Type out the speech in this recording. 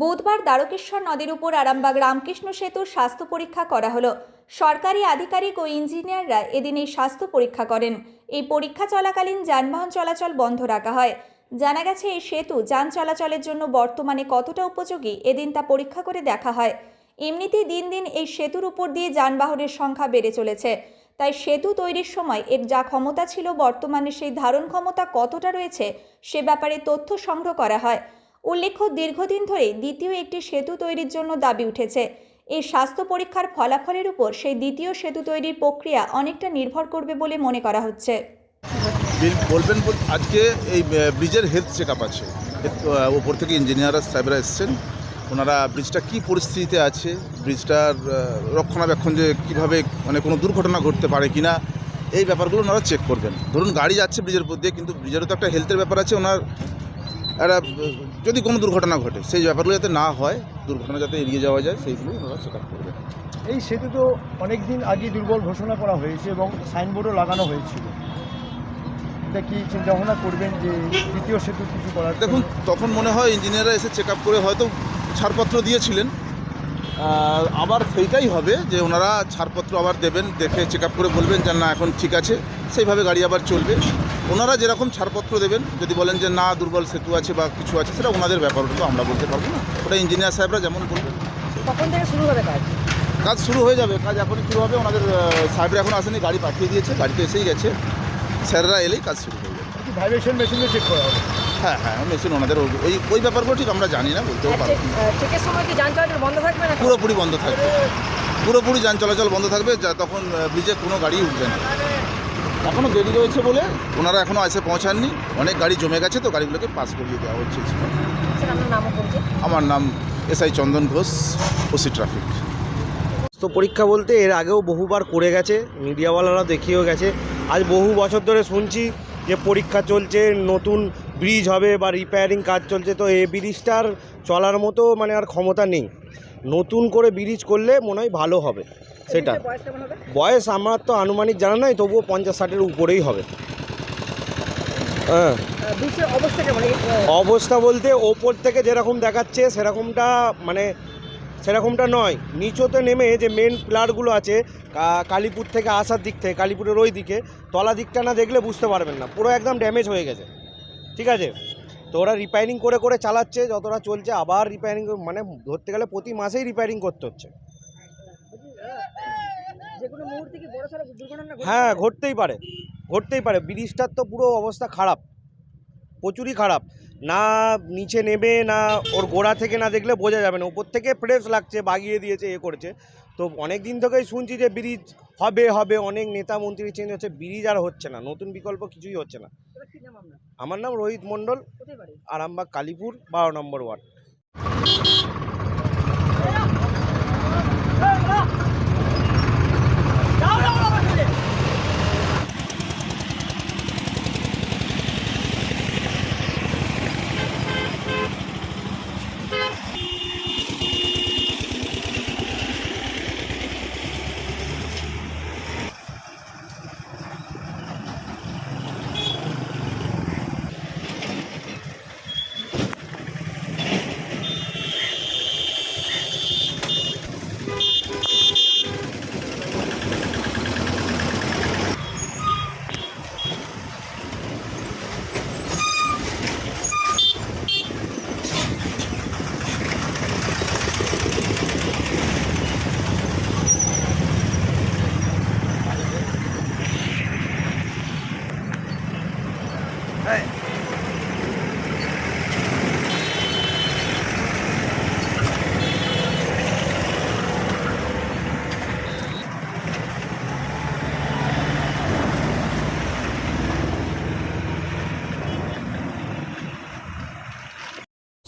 বুধবার দ্বারকেশ্বর নদীর উপর আরামবাগ রামকৃষ্ণ সেতুর স্বাস্থ্য পরীক্ষা করা হলো। সরকারি আধিকারিক ও ইঞ্জিনিয়াররা এদিন এই স্বাস্থ্য পরীক্ষা করেন। এই পরীক্ষা চলাকালীন যানবাহন চলাচল বন্ধ রাখা হয়। জানা গেছে, এই সেতু যান চলাচলের জন্য বর্তমানে কতটা উপযোগী এদিন তা পরীক্ষা করে দেখা হয়। এমনিতেই দিন দিন এই সেতুর উপর দিয়ে যানবাহনের সংখ্যা বেড়ে চলেছে। তাই সেতু তৈরির সময় এর যা ক্ষমতা ছিল বর্তমানে সেই ধারণ ক্ষমতা কতটা রয়েছে সে ব্যাপারে তথ্য সংগ্রহ করা হয়। উল্লেখ্য, দীর্ঘদিন ধরে দ্বিতীয় একটি সেতু তৈরির জন্য দাবি উঠেছে। এই স্বাস্থ্য পরীক্ষার ফলাফলের উপর সেই দ্বিতীয় সেতু তৈরির প্রক্রিয়া অনেকটা নির্ভর করবে বলে মনে করা হচ্ছে। বিল বলবেন আজকে এই ব্রিজের হেলথ চেক আপ আছে ওপর থেকে ইঞ্জিনিয়াররা সাহেবরা এসছেন। ওনারা ব্রিজটা কি পরিস্থিতিতে আছে, ব্রিজটার রক্ষণাবেক্ষণ যে কীভাবে মানে কোনো দুর্ঘটনা ঘটতে পারে কি না এই ব্যাপারগুলো ওনারা চেক করবেন। ধরুন, গাড়ি যাচ্ছে ব্রিজের উপর দিয়ে, কিন্তু ব্রিজেরও তো একটা হেলথের ব্যাপার আছে, ওনার, একটা যদি কোনো দুর্ঘটনা ঘটে সেই ব্যাপারগুলো যাতে না হয় দুর্ঘটনা যাতে এড়িয়ে যাওয়া যায় সেইগুলো ওনারা চেক আপ করবেন। এই সেতু তো অনেক দিন আগে দুর্বল ঘোষণা করা হয়েছে এবং সাইনবোর্ডও লাগানো হয়েছিল। এটা কি চিন্তা ভাবনা করবেন যে দ্বিতীয় সেতু কিছু করার দেখুন তখন মনে হয় ইঞ্জিনিয়াররা এসে চেক আপ করে হয়তো ছাড়পত্র দিয়েছিলেন আবার সেইটাই হবে যে ওনারা ছাড়পত্র আবার দেবেন দেখে চেক আপ করে বলবেন যে না এখন ঠিক আছে সেইভাবে গাড়ি আবার চলবে। ওনারা যেরকম ছাড়পত্র দেবেন যদি বলেন যে না দুর্বল সেতু আছে বা কিছু আছে সেটা ওনাদের ব্যাপার ওটা তো আমরা বলতে পারব না। ওটা ইঞ্জিনিয়ার সাহেবরা যেমন বলবেন। কখন থেকে শুরু হবে কাজ? কাজ শুরু হয়ে যাবে কাজ এখনই শুরু হবে ওনাদের সাহেবরা এখন আসেনি গাড়ি পাঠিয়ে দিয়েছে গাড়িতে এসেই গেছে। স্যাররা এলেই কাজ শুরু হয়ে যাবে ভাইব্রেশন মেশিনও চেক করা হবে। হ্যাঁ হ্যাঁ মেশিন ওনাদের ওই- ওই ওই ব্যাপারগুলো ঠিক আমরা জানি না বলতেও পারব চেক- চেকের সময় কি যান চলাচল বন্ধ থাকবে না পুরোপুরি বন্ধ থাকবে। পুরোপুরি যান চলাচল বন্ধ থাকবে যা তখন ব্রিজে কোনো গাড়ি উঠবে না। এখনও দেরি রয়েছে বলে? ওনারা এখনও এসে পৌঁছাননি। অনেক গাড়ি জমে গেছে তো গাড়িগুলোকে পাস করিয়ে দেওয়া হচ্ছে বলছে আমার নাম SI Chandan Ghosh OC traffic. স্বাস্থ্য পরীক্ষা বলতে এর আগেও বহুবার করে গেছে মিডিয়াওয়ালারা দেখিয়েও গেছে। আজ বহু বছর ধরে শুনছি যে পরীক্ষা চলছে নতুন ব্রিজ হবে বা রিপেয়ারিং কাজ চলছে তো এই ব্রিজটার চলার মতো মানে আর ক্ষমতা নেই। নতুন করে ব্রিজ করলে মনে হয় ভালো হবে সেটা। বয়স আমার তো আনুমানিক জানা নয় তবুও পঞ্চাশ ষাটের উপরেই হবে। হ্যাঁ। অবস্থা বলতে ওপর থেকে যেরকম দেখাচ্ছে সেরকমটা মানে সেরকমটা নয়। নিচতে নেমে যে মেন প্লারগুলো আছে কালীপুর থেকে আসার দিক থেকে কালীপুরের ওই দিকে তলা দিকটা না দেখলে বুঝতে পারবেন না পুরো একদম ড্যামেজ হয়ে গেছে। ঠিক আছে? তো ওরা রিপেয়ারিং করে করে চালাচ্ছে যতটা চলছে আবার রিপেয়ারিং মানে ধরতে গেলে প্রতি মাসেই রিপেয়ারিং করতে হচ্ছে। হ্যাঁ ঘটতেই পারে। ঘটতেই পারে। ব্রিজটার তো পুরো অবস্থা খারাপ। প্রচুরই খারাপ। না নিচে নেবে না ওর গোড়া থেকে না দেখলে বোঝা যাবে না। উপর থেকে ফ্রেশ লাগছে বাগিয়ে দিয়েছে এ করেছে। তো অনেক দিন থেকেই শুনছি যে ব্রিজ হবে হবে। অনেক নেতা মন্ত্রী চেঞ্জ হচ্ছে ব্রিজ আর হচ্ছে না। নতুন বিকল্প কিছুই হচ্ছে না। আমার নাম রোহিত মণ্ডল আরামবাগ কালীপুর বারো নম্বর ওয়ার্ড।